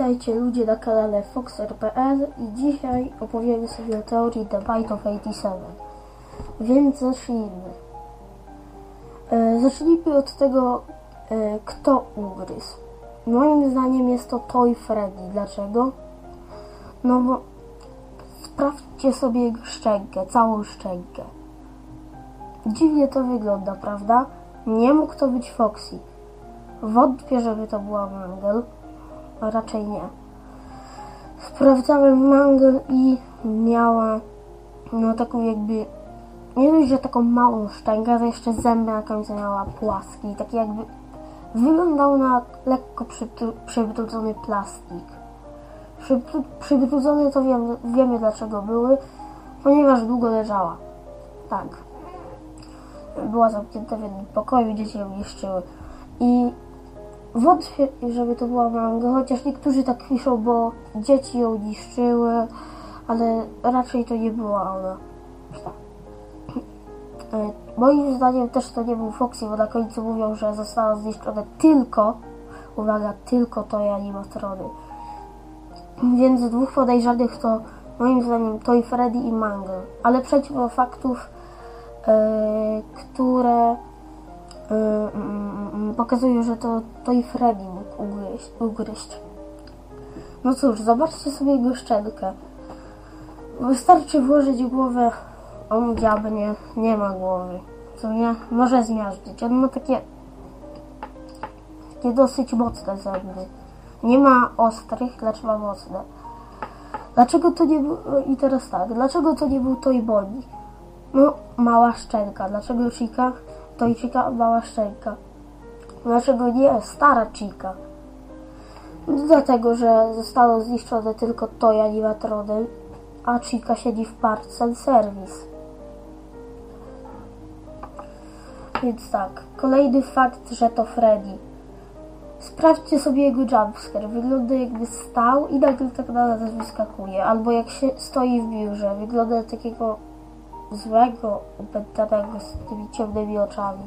Witajcie ludzie na kanale Foxer.pl i dzisiaj opowiemy sobie o teorii The Bite of 87. Więc zacznijmy. E, zacznijmy od tego, e, kto ugryzł. Moim zdaniem jest to Toy Freddy. Dlaczego? No bo sprawdźcie sobie jego szczękę, całą szczękę. Dziwnie to wygląda, prawda? Nie mógł to być Foxy. Wątpię, żeby to była Mangel. Raczej nie. Sprawdzałem Mangel i miała no taką jakby nie dość, że taką małą szczękę, to jeszcze zęby na końcu miała płaski. Taki jakby wyglądał na lekko przybrudzony plastik. Przybrudzone to wiem, wiemy dlaczego były, ponieważ długo leżała. Tak. Była zamknięta w jednym pokoju, dzieci ją niszczyły. I wątpię, żeby to była manga, chociaż niektórzy tak piszą, bo dzieci ją niszczyły, ale raczej to nie była ona. E, moim zdaniem też to nie był Foxy, bo na końcu mówią, że zostało zniszczone tylko, uwaga, tylko to animatrony. Więc dwóch podejrzanych to moim zdaniem Toy Freddy i Mangle. Ale przejdźmy do faktów, yy, które yy, pokazują, że to Toy Freddy mógł ugryźć, ugryźć. No cóż, zobaczcie sobie jego szczękę. Wystarczy włożyć głowę, on diaby nie, nie ma głowy. Co nie? Może zmiażdżyć. On ma takie takie dosyć mocne zęby. Nie ma ostrych, lecz ma mocne. Dlaczego to nie był... I teraz tak. Dlaczego to nie był Toy Bonnie? No, mała szczęka. Dlaczego Chica? Toy Chica, mała szczęka. Dlaczego nie stara Chica? Dlatego, że zostało zniszczone tylko Toy animatronem, a Chica siedzi w Parts Service. Więc tak, kolejny fakt, że to Freddy. Sprawdźcie sobie jego jumpscare. Wygląda jakby stał i nagle tak na nas wyskakuje. Albo jak się stoi w biurze. Wygląda takiego złego, opętanego z tymi ciemnymi oczami.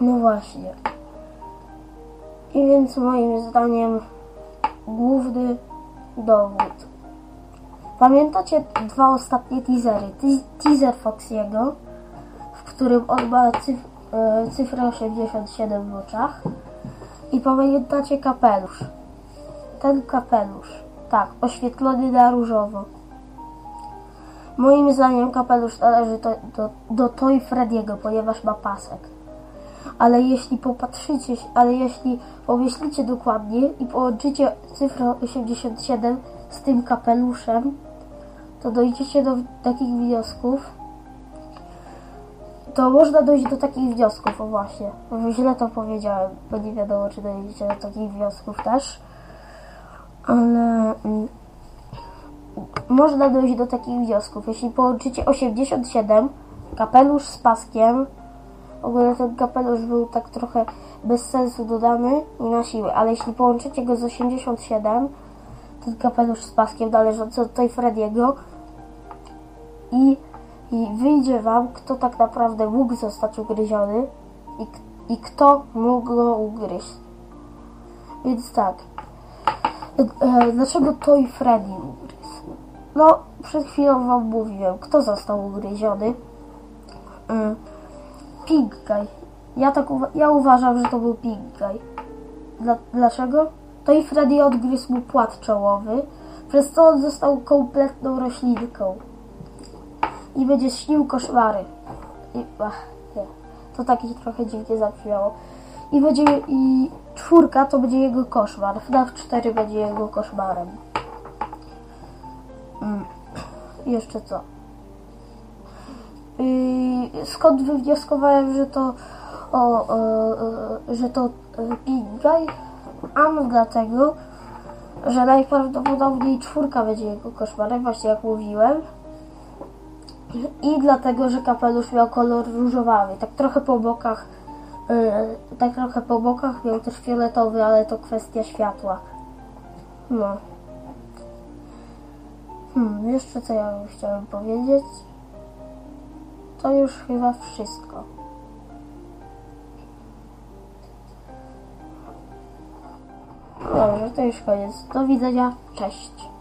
No właśnie. I więc moim zdaniem główny dowód. Pamiętacie dwa ostatnie teasery? Teaser Foxiego, w którym on ma cyf e, cyfrę 87 w oczach i pamiętacie kapelusz. Ten kapelusz. Tak, oświetlony na różowo. Moim zdaniem kapelusz należy do, do, do Toy Frediego, ponieważ ma pasek. Ale jeśli popatrzycie, ale jeśli pomyślicie dokładnie i połączycie cyfrę 87 z tym kapeluszem, to dojdziecie do takich wniosków, to można dojść do takich wniosków, o właśnie. Źle to powiedziałem, bo nie wiadomo, czy dojdziecie do takich wniosków też. Ale mm, można dojść do takich wniosków. Jeśli połączycie 87, kapelusz z paskiem, w ogóle ten kapelusz był tak trochę bez sensu dodany i na siłę, ale jeśli połączycie go z 87, ten kapelusz z paskiem należący do tej Frediego i i wyjdzie Wam, kto tak naprawdę mógł zostać ugryziony i, i kto mógł go ugryźć. Więc tak, e, dlaczego Toy Freddy ugryzł? No, przed chwilą Wam mówiłem, kto został ugryziony. E, Pink Guy. Ja, tak uwa ja uważam, że to był Pink Guy. Dla dlaczego? Toy Freddy odgryzł mu płat czołowy, przez co on został kompletną roślinką i będzie śnił koszmary. I, ach, nie. To taki trochę dziwnie zabrzmiało. I będzie i czwórka to będzie jego koszmar. FNAF 4 będzie jego koszmarem. Mm. Jeszcze co? Skąd wywnioskowałem, że to o, o, o że to Pingaj? Ano dlatego, że najprawdopodobniej czwórka będzie jego koszmarem, właśnie jak mówiłem i dlatego, że kapelusz miał kolor różowawy, tak trochę po bokach, yy, tak trochę po bokach miał też fioletowy, ale to kwestia światła. No. Hmm, jeszcze co ja chciałem powiedzieć? To już chyba wszystko. Dobrze, to już koniec. Do widzenia. Cześć.